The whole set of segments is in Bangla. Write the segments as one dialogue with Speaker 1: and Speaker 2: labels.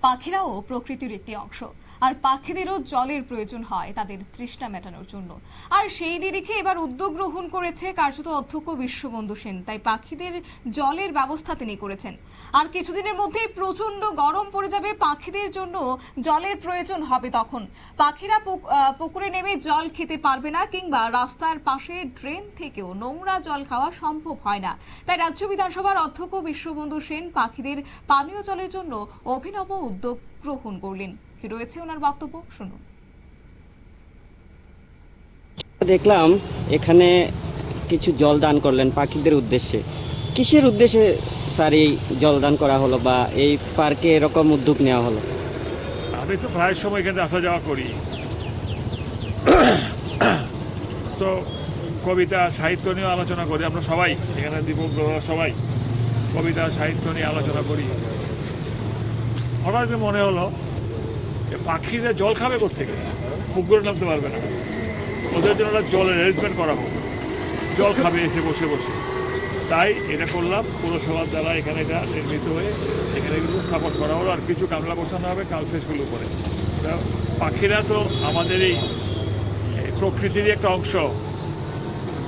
Speaker 1: পাখিরাও প্রকৃতির একটি অংশ। আর পাখিদেরও জলের প্রয়োজন হয় তাদের তৃষ্ণা মেটানোর জন্য। আর সেই নিরিখে এবার উদ্যোগ গ্রহণ করেছে কার্যত অধ্যক্ষ বিশ্ববন্ধু সেন। তাই পাখিদের জলের ব্যবস্থা তিনি করেছেন। আর কিছুদিনের মধ্যেই প্রচণ্ড গরম পড়ে যাবে পাখিদের জন্য। জলের প্রয়োজন হবে তখন। পাখিরা পুকুরে নেমে জল খেতে পারবে না কিংবা রাস্তার পাশে ড্রেন থেকেও নোংরা জল খাওয়া সম্ভব হয় না। তাই রাজ্য বিধানসভার অধ্যক্ষ বিশ্ববন্ধু সেন পাখিদের পানীয় জলের জন্য অভিনব উদ্যোগ গ্রহণ করলেন। কি রয়েছে ওনার বক্তব্য? শুনুন।
Speaker 2: দেখলাম এখানে কিছু জল দান করলেন পাখিদের উদ্দেশ্যে। কিসের উদ্দেশ্যে স্যার এই জল দান করা হলো বা এই পার্কে এরকম উদ্যোগ নেওয়া হলো?
Speaker 3: আমি তো প্রায় সময় এখানে আসা যাওয়া করি। তো কবিতা সাহিত্য নিয়ে আলোচনা করি। আমরা সবাই এখানে দীপক সবাই কবিতা সাহিত্য নিয়ে আলোচনা করি। হঠাৎ মনে হলো যে জল খাবে থেকে পুকুরে নামতে পারবে না। ওদের জন্য একটা জলের অ্যারেঞ্জমেন্ট করা হোক। জল খাবে এসে বসে বসে। তাই এটা করলাম। পুরসভার দ্বারা এখানে এটা নির্মিত হয়ে এখানে কিন্তু স্থাপন করা হলো। আর কিছু গামলা বসানো হবে কাল শেষগুলো করে পাখিরা তো আমাদের এই প্রকৃতিরই একটা অংশ।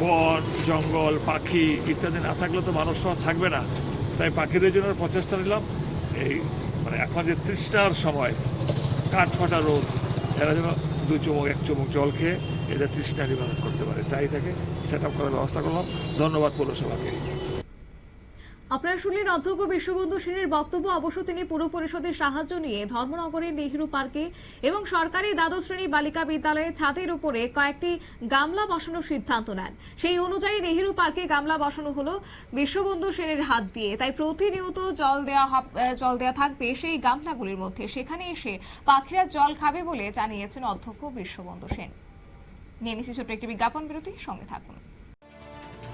Speaker 3: বন, জঙ্গল, পাখি ইত্যাদি না থাকলে তো মানুষ থাকবে না। তাই পাখিদের জন্য প্রচেষ্টা নিলাম। এই মানে এখন যে তৃষ্ণার সময় কাঠ ফাটা রোদ, এরা যেন দু চুমুক, এক চুমুক জল খেয়ে এদের তৃষ্ণা নিবারণ করতে পারে। তাই তাকে সেট আপ করার ব্যবস্থা করলাম। ধন্যবাদ পৌরসভাকে।
Speaker 1: আপনারা শুনলেন অধ্যক্ষ বিশ্ববন্ধু সেনের বক্তব্য। অবশ্য তিনি পুর পরিষদের সাহায্য নিয়ে ধর্মনগরের নেহরু পার্কে এবং সরকারি দ্বাদশ শ্রেণি বালিকা বিদ্যালয়ে ছাদের উপরে কয়েকটি গামলা বসানোর সিদ্ধান্ত নেন। সেই অনুযায়ী নেহরু পার্কে গামলা বসানো হলো বিশ্ববন্ধু সেনের হাত দিয়ে। তাই প্রতিনিয়ত জল দেওয়া জল দেওয়া থাকবে সেই গামলাগুলির মধ্যে। সেখানে এসে পাখিরা জল খাবে বলে জানিয়েছেন অধ্যক্ষ বিশ্ববন্ধু সেন। নিয়ে নিচ্ছি ছোট্ট একটি বিজ্ঞাপন বিরতি। সঙ্গে থাকুন।